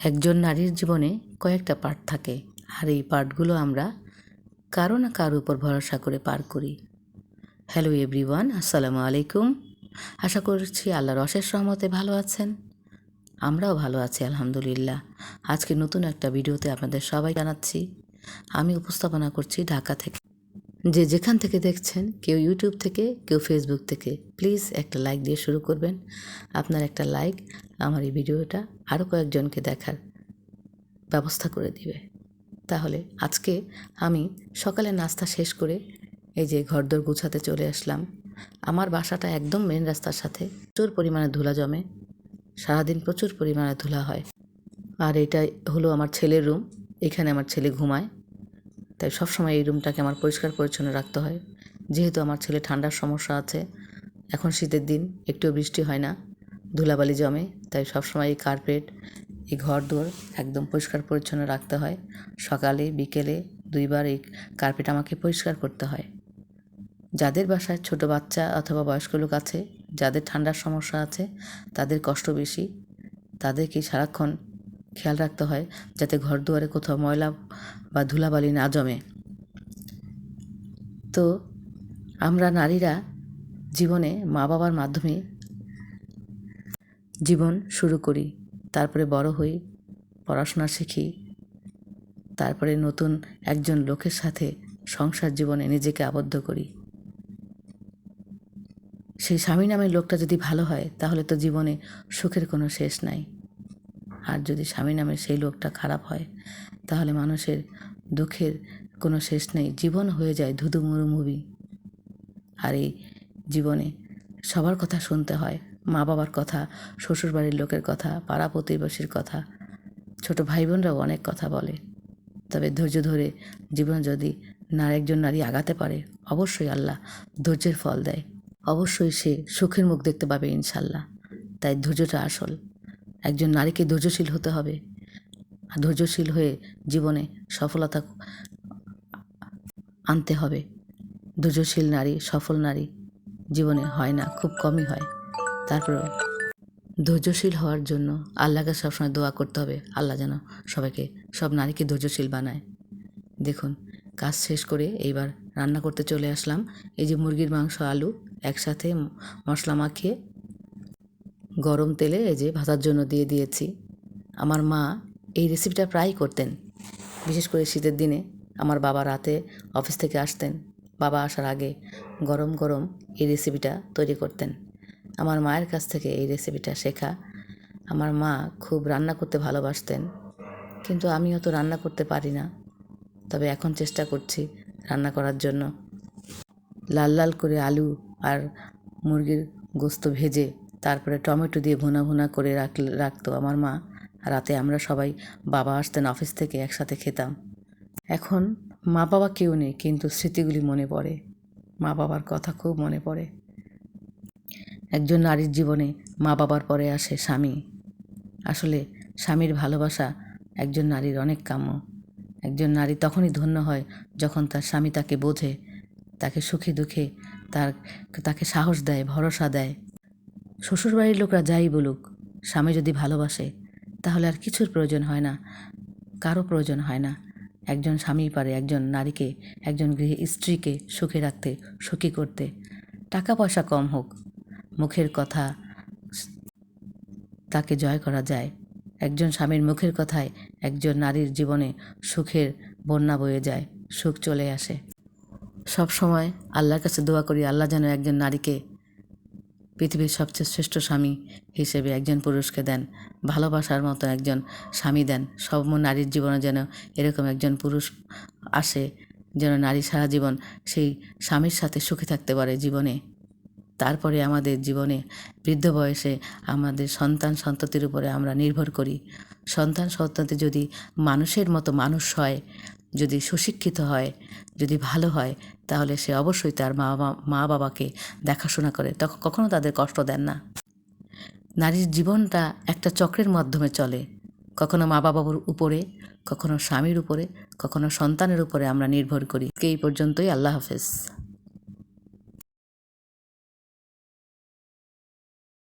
একজন নারীর জীবনে কয়েকটা পার্ট থাকে, আর এই পার্টগুলো আমরা কারও না কারও উপর ভরসা করে পার করি। হ্যালো এভরিওয়ান আসসালামু আলাইকুম। আশা করছি আল্লাহর অশেষ রহমতে ভালো আছেন। আমরাও ভালো আছি, আলহামদুলিল্লাহ। আজকে নতুন একটা ভিডিওতে আপনাদের সবাই জানাচ্ছি, আমি উপস্থাপনা করছি ঢাকা থেকে। যে যেখান থেকে দেখছেন, কেউ ইউটিউব থেকে, কেউ ফেসবুক থেকে প্লিজ একটা লাইক দিয়ে শুরু করবেন। আপনার একটা লাইক আমার এই ভিডিওটা আরও কয়েকজনকে দেখার ব্যবস্থা করে দিবে। তাহলে আজকে আমি সকালে নাস্তা শেষ করে এই যে ঘরদোর গুছাতে চলে আসলাম। আমার বাসাটা একদম মেন রাস্তার সাথে। প্রচুর পরিমাণে ধুলা জমে। সারাদিন প্রচুর পরিমাণে ধুলা হয়। আর এটা হলো আমার ছেলের রুম এখানে আমার ছেলে ঘুমায়। তাই সবসময় এই রুমটাকে আমার পরিষ্কার পরিচ্ছন্ন রাখতে হয়। যেহেতু আমার ছেলে ঠান্ডার সমস্যা আছে, এখন শীতের দিন, একটুও বৃষ্টি হয় না। ধুলাবালি জমে, তাই সবসময় এই কার্পেট এই ঘর দুয়ার একদম পরিষ্কার পরিচ্ছন্ন রাখতে হয়। সকালে, বিকেলে দুইবার এই কার্পেট আমাকে পরিষ্কার করতে হয়। যাদের বাসায় ছোট বাচ্চা অথবা বয়স্ক লোক আছে, যাদের ঠান্ডার সমস্যা আছে, তাদের কষ্ট বেশি। তাদেরকে সারাক্ষণ খেয়াল রাখতে হয়, যাতে ঘর দুয়ারে কোথাও ময়লা বা ধুলাবালি না জমে। তো আমরা নারীরা জীবনে মা বাবার মাধ্যমে জীবন শুরু করি। তারপরে বড় হই, পড়াশোনা শিখি। তারপরে নতুন একজন লোকের সাথে সংসার জীবনে নিজেকে আবদ্ধ করি। সেই স্বামী নামের লোকটা যদি ভালো হয়, তাহলে তো জীবনে সুখের কোনো শেষ নাই। আর যদি স্বামী নামের সেই লোকটা খারাপ হয়, তাহলে মানুষের দুঃখের কোনো শেষ নেই। জীবন হয়ে যায় ধুধু মুড়ি আর এই জীবনে সবার কথা শুনতে হয়। মা বাবার কথা, শ্বশুরবাড়ির লোকের কথা, পাড়া প্রতিবেশীর কথা। ছোট ভাই বোনরাও অনেক কথা বলে। তবে ধৈর্য ধরে জীবন যদি না একজন নারী আগাতে পারে, অবশ্যই আল্লাহ ধৈর্যের ফল দেয়। অবশ্যই সে সুখের মুখ দেখতে পাবে ইনশাল্লাহ তাই ধৈর্যটা আসল। একজন নারীকে ধৈর্যশীল হতে হবে। ধৈর্যশীল হয়ে জীবনে সফলতা আনতে হবে। ধৈর্যশীল নারী, সফল নারী জীবনে হয় না, খুব কমই হয়। তারপরেও ধৈর্যশীল হওয়ার জন্য আল্লাহকে সবসময় দোয়া করতে হবে। আল্লাহ যেন সবাইকে সব নারীকে ধৈর্যশীল বানায়। দেখুন, কাজ শেষ করে এইবার রান্না করতে চলে আসলাম। এই যে মুরগির মাংস, আলু একসাথে মশলা মাখিয়ে গরম তেলে এই যে ভাজার জন্য দিয়ে দিয়েছি। আমার মা এই রেসিপিটা প্রায়ই করতেন। বিশেষ করে শীতের দিনে আমার বাবা রাতে অফিস থেকে আসতেন। বাবা আসার আগে গরম গরম এই রেসিপিটা তৈরি করতেন। আমার মায়ের কাছ থেকে এই রেসিপিটা শেখা। আমার মা খুব রান্না করতে ভালোবাসতেন, কিন্তু আমি অত রান্না করতে পারি না। তবে এখন চেষ্টা করছি রান্না করার জন্য। লাল লাল করে আলু আর মুরগির গোস্ত ভেজে তারপরে টমেটো দিয়ে ভুনা ভুনা করে রাখ, রাখতো আমার মা। রাতে আমরা সবাই বাবা আসতেন অফিস থেকে একসাথে খেতাম। এখন মা বাবা কেউ নেই, কিন্তু স্মৃতিগুলি মনে পড়ে। মা বাবার কথা খুব মনে পড়ে। একজন নারীর জীবনে মা বাবার পরে আসে স্বামী। আসলে স্বামীর ভালোবাসা একজন নারীর অনেক কাম্য। একজন নারী তখনই ধন্য হয় যখন তার স্বামী তাকে বোঝে, তাকে সুখে দুঃখে, তার, তাকে সাহস দেয়, ভরসা দেয়। শ্বশুরবাড়ির লোকরা যাই বলুক, স্বামী যদি ভালোবাসে, তাহলে আর কিছুর প্রয়োজন হয় না, কারও প্রয়োজন হয় না। একজন স্বামী পারে একজন নারীকে, একজন গৃহে স্ত্রীকে সুখে রাখতে, সুখী করতে। টাকা পয়সা কম হোক মুখের কথা। তাকে জয় করা যায়। একজন স্বামীর মুখের কথায় একজন নারীর জীবনে সুখের বন্যা বয়ে যায়, সুখ চলে আসে। সব সময় আল্লাহর কাছে দোয়া করি, আল্লাহ যেন একজন নারীকে পৃথিবীর সবচেয়ে শ্রেষ্ঠ স্বামী হিসেবে একজন পুরুষকে দেন, ভালোবাসার মতো একজন স্বামী দেন। সব নারীর জীবনে যেন এরকম একজন পুরুষ আসে, যেন নারী সারা জীবন সেই স্বামীর সাথে সুখে থাকতে পারে জীবনে। তারপরে আমাদের জীবনে বৃদ্ধ বয়সে আমাদের সন্তান সন্ততির উপরে আমরা নির্ভর করি। সন্তান সন্ততি যদি মানুষের মতো মানুষ হয়, যদি সুশিক্ষিত হয়, যদি ভালো হয়, তাহলে সে অবশ্যই তার মা মা বাবাকে দেখাশোনা করে। তখন কখনো তাদের কষ্ট দেন না। নারীর জীবনটা একটা চক্রের মাধ্যমে চলে। কখনো মা বাবার উপরে, কখনো স্বামীর উপরে, কখনো সন্তানের উপরে আমরা নির্ভর করি। এই পর্যন্তই। আল্লাহ হাফেজ।